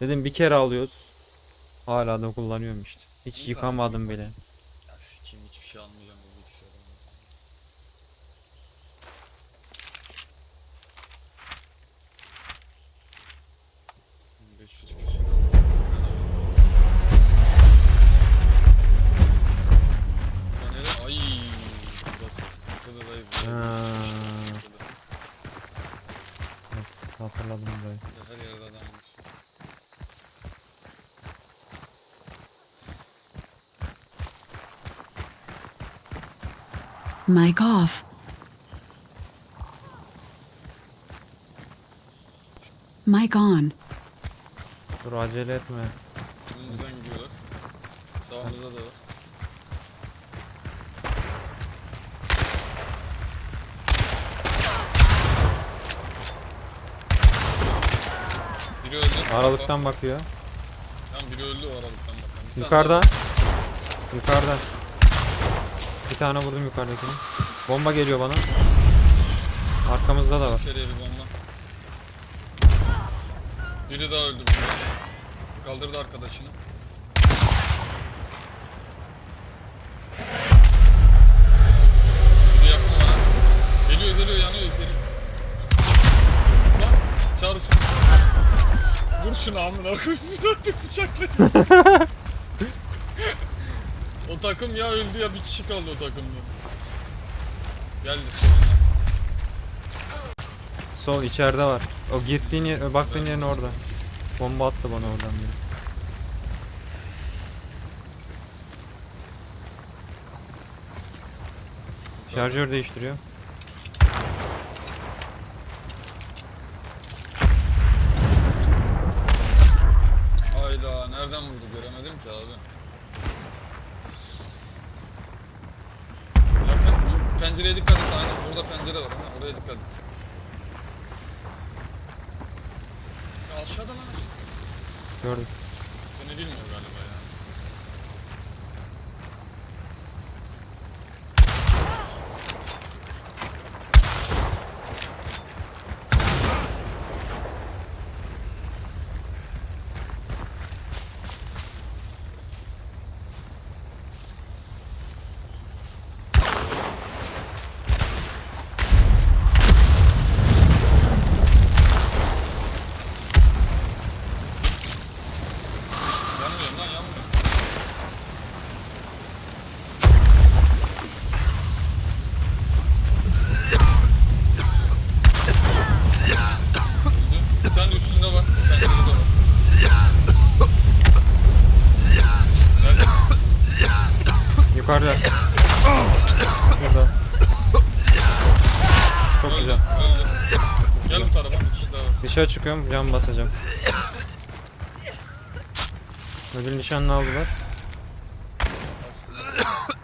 Dedim bir kere alıyoruz. Hala da kullanıyorum işte. Hiç İyi yıkamadım bile. Ya sikeyim hiçbir şey almayacağım bu bilgisayardan. ...500 küsür. Ya nere- Ay, burası sıkıntılı dayı, buraya Ha. bir sıkıntılı. Hatırladım burayı. Her yerde adam var. Mic off. Mic on. Dur acele etme. Önümüzden gidiyorlar. Sağımızda da var. Biri öldü. Aralıktan bakıyor. Tamam biri öldü o aralıktan bakan. Bir tane Yukarıda. Yukarıda. Bir tane vurdum yukarıdakini. Bomba geliyor bana. Arkamızda da var. İçeriye bir bomba. Biri daha öldü. Kaldırdı arkadaşını. Biri yakın bana. Geliyor geliyor yanıyor yukarı. Lan çağır şunu. Vur şunu amına koyayım. Bıçakla. o takım ya öldü ya bir kişi kaldı o takımda. Geldi. Sol içeride var. O gittiğin yer, baktığın yerin orada. Bomba attı bana oradan biri. Şarjör değiştiriyor. Pencereye dikkat et aynen orada pencere var ha oraya dikkat et. Ya aşağıda lan. Gördüm. Seni bilmiyor galiba ya. Yanmıyorum lan yanmıyorum. Öldü. Bir tane üstünde var. Bir tane de var. Nerede? Yukarıda. Burada. Çok güzel. öldü. Gel bu tarafa bir kişi daha var. Dışarı çıkıyorum, cam basacağım. Ödül nişanını aldılar. Aslında.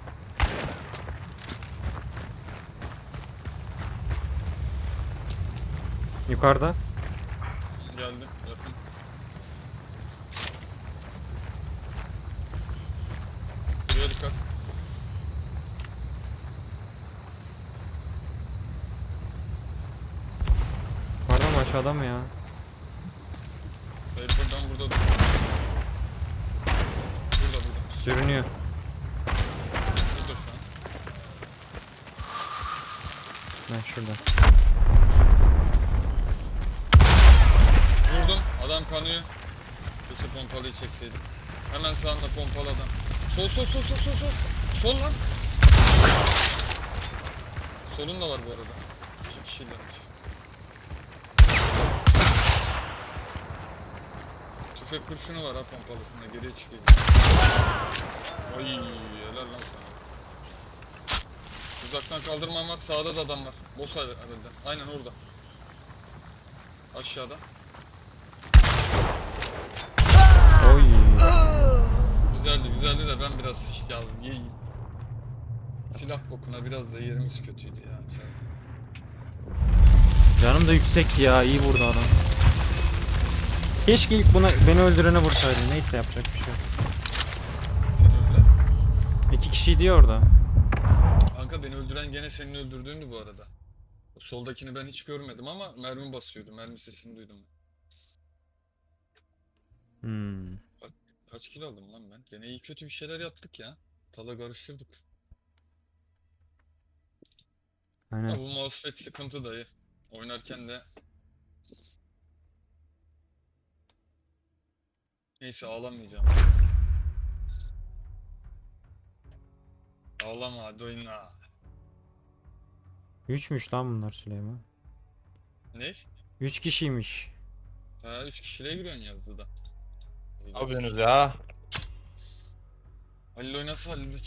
Yukarıda. Geldi. Yakın. Buraya dikkat. Yukarıda mı aşağıda mı ya? Hayır buradan burada dur. Burada burada. Sürünüyor. Burada şu an. Ben şurada. Vurdum. Adam kanıyor. Keşke pompalıyı çekseydim. Hemen sağında pompalı adam. Sol sol sol sol sol sol. Sol lan. Solun da var bu arada. İki kişilermiş. Tüfek kurşunu var ha pompalısında geriye çıkıyor. Ay helal lan sana. Uzaktan kaldırmam var. Sağda da adam var. Boss herhalde. Aynen orada. Aşağıda. Oy. Güzeldi güzeldi de ben biraz işte aldım. Ye- Silah bokuna biraz da yerimiz kötüydü ya. Canım da yüksekti ya. iyi vurdu adam. Keşke ilk buna beni öldürene vursaydı. Neyse yapacak bir şey yok. Seni öldüren. İki kişiydi ya orada. Kanka beni öldüren gene senin öldürdüğündü bu arada. Soldakini ben hiç görmedim ama mermi basıyordu. Mermi sesini duydum. Hmm. Kaç kilo aldım lan ben? Gene iyi kötü bir şeyler yaptık ya. Tala karıştırdık. Aynen. Ha, bu mousepad sıkıntı dayı. Oynarken de Neyse ağlamayacağım. Ağlama hadi oyna. Üçmüş lan bunlar Süleyman. Ne? Üç kişiymiş. Ha 3 kişiyle giriyorsun yazıda. Ne yapıyorsunuz ya? Halil oynasa Halil de